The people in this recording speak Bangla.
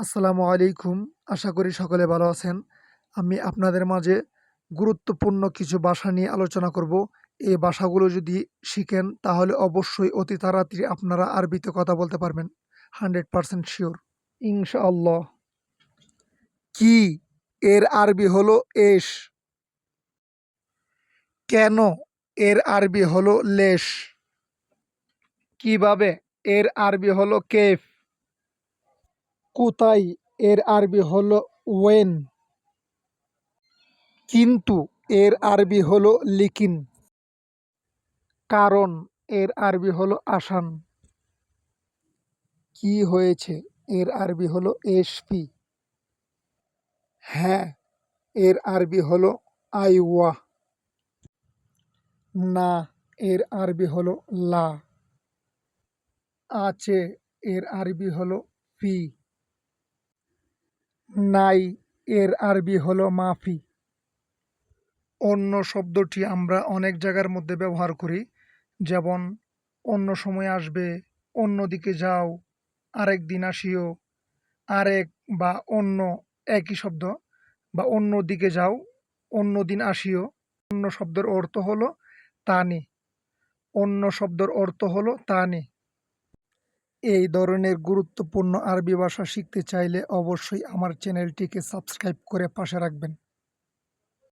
আসসালামু আলাইকুম। আশা করি সকলে ভালো আছেন। আমি আপনাদের মাঝে গুরুত্বপূর্ণ কিছু ভাষা নিয়ে আলোচনা করব। এই ভাষাগুলো যদি শিখেন, তাহলে অবশ্যই অতি তাড়াতাড়ি আপনারা আরবিতে কথা বলতে পারবেন। Hundred percent sure. ইনশাআল্লাহ। কি? এর আরবি হলো এশ কেন এর আরবি হলো লেশ? কীভাবে? এর আরবি হলো কেফ। কোথায় এর আরবি হলো ওয়েন। কিন্তু এর আরবি হলো লিকিন। কারণ এর আরবি হলো আসান। কি হয়েছে? এর আরবি হলো এসপি। হ্যাঁ এর আরবি হলো আইওয়া। না, এর আরবি হলো লা। আছে, এর আরবি হলো ফি নাই, এর আরবি হলো মাফি। অন্য শব্দটি আমরা অনেক জায়গার মধ্যে ব্যবহার করি, যেমন, অন্য সময় আসবে, অন্য দিকে যাও, আরেক দিন আসিও, আরেক বা অন্য একই শব্দ, বা অন্য দিকে যাও, অন্য দিন আসিও। অন্য শব্দের অর্থ হলো তানি। অন্য শব্দের অর্থ হলো তানি। এই ধরনের গুরুত্বপূর্ণ আরবি ভাষা শিখতে চাইলে অবশ্যই আমার চ্যানেলটিকে সাবস্ক্রাইব করে পাশে রাখবেন।